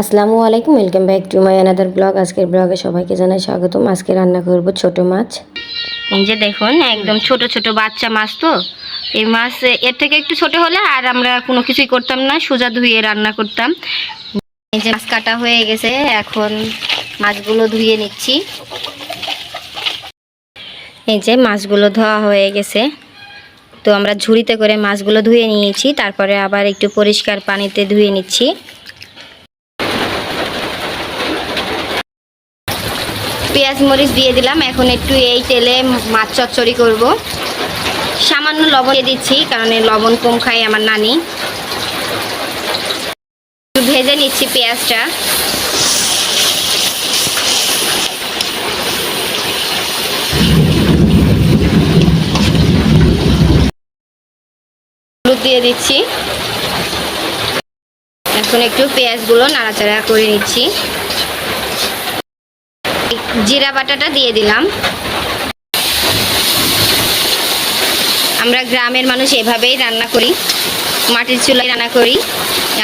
আসসালামু আলাইকুম, welcome back to my another blog আজকের ব্লগে সবাইকে জানাই স্বাগতম। আজকে রান্না করব ছোট মাছ। এই যে দেখুন, একদম ছোট ছোট বাচ্চা মাছ তো। এই মাছ, এর থেকে একটু ছোট হলে আর আমরা কোনো কিছুই করতাম না, সোজা ধুয়ে রান্না করতাম। এই যে মাছ কাটা হয়ে গেছে, এখন মাছগুলো ধুয়ে নিচ্ছি। এই যে মাছগুলো ধোয়া হয়ে গেছে। তো আমরা ঝুড়িতে করে মাছগুলো ধুয়ে নিয়েছি, তারপরে আবার একটু পরিষ্কার পানিতে ধুয়ে নিচ্ছি। পেঁয়াজ মরিচ দিয়ে দিলাম। এখন একটু এই তেলে মাছ চচ্চড়ি করব। সামান্য লবণ দিয়ে দিচ্ছি, কারণ এই লবণ কম খাই আমার নানি। একটু ভেজে নিচ্ছি পেঁয়াজটা। দিয়ে দিচ্ছি। এখন একটু পেঁয়াজগুলো নাড়াচাড়া করে নিচ্ছি। জিরা বাটাটা দিয়ে দিলাম। আমরা গ্রামের মানুষ এভাবেই রান্না করি। মাটির চুলায় রান্না করি।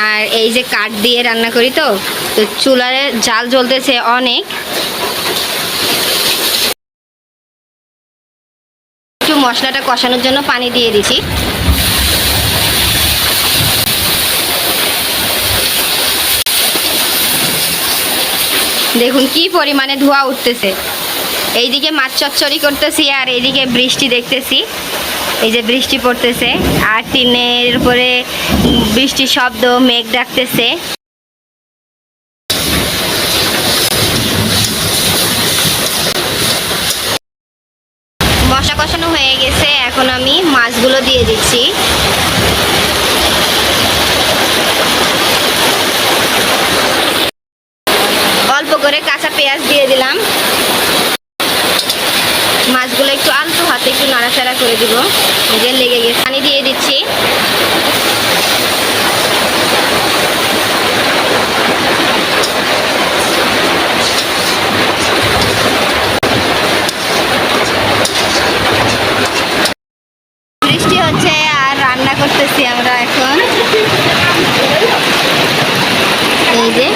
আর এই যে কাঠ দিয়ে রান্না করি তো তো চুলায় জাল জ্বলতেছে অনেক। একটু মশলাটা কষানোর জন্য পানি দিয়ে দিচ্ছি দেখুন কি পরিমাণে ধোঁয়া উঠতেছে। এইদিকে মাছ চচ্চড়ি করতেছি আর এইদিকে বৃষ্টি দেখতেছি। এই যে বৃষ্টি পড়তেছে আর টিনের উপরে বৃষ্টির শব্দ, মেঘ ডাকতেছে। মশা কষানো হয়ে গেছে, এখন আমি মাছগুলো দিয়ে দিচ্ছি। পেঁয়াজ দিয়ে দিলাম মাছগুলো একটু আলতো হাতে একটু নাড়াচাড়া করে দিব যে লেগে গেছে পানি দিয়ে দিচ্ছি বৃষ্টি হচ্ছে আর রান্না করতেছি আমরা এখন এই যে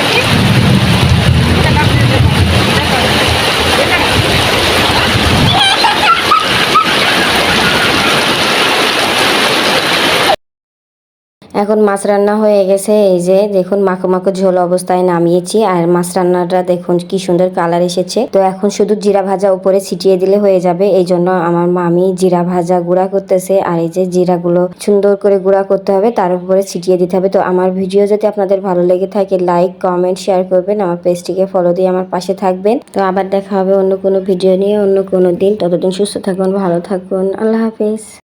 এখন মাছ রান্না হয়ে গেছে, এই যে দেখুন মাখো মাখো ঝোল অবস্থায় নামিয়েছি, আর মাছ রান্নাটা দেখুন কি সুন্দর কালার এসেছে। তো এখন শুধু জিরা ভাজা উপরে ছিটিয়ে দিলে হয়ে যাবে, এই জন্য আমার মামি জিরা ভাজা গুঁড়া করতেছে, আর এই যে জিরাগুলো সুন্দর করে গুঁড়া করতে হবে, তার উপরে ছিটিয়ে দিতে হবে। তো আমার ভিডিও যদি আপনাদের ভালো লেগে থাকে, লাইক, কমেন্ট, শেয়ার করবেন, আমার পেজটিকে ফলো দিয়ে আমার পাশে থাকবেন। তো আবার দেখা হবে অন্য কোনো ভিডিও নিয়ে, অন্য কোনো দিন। ততদিন সুস্থ থাকুন, ভালো থাকুন, আল্লাহ হাফিজ।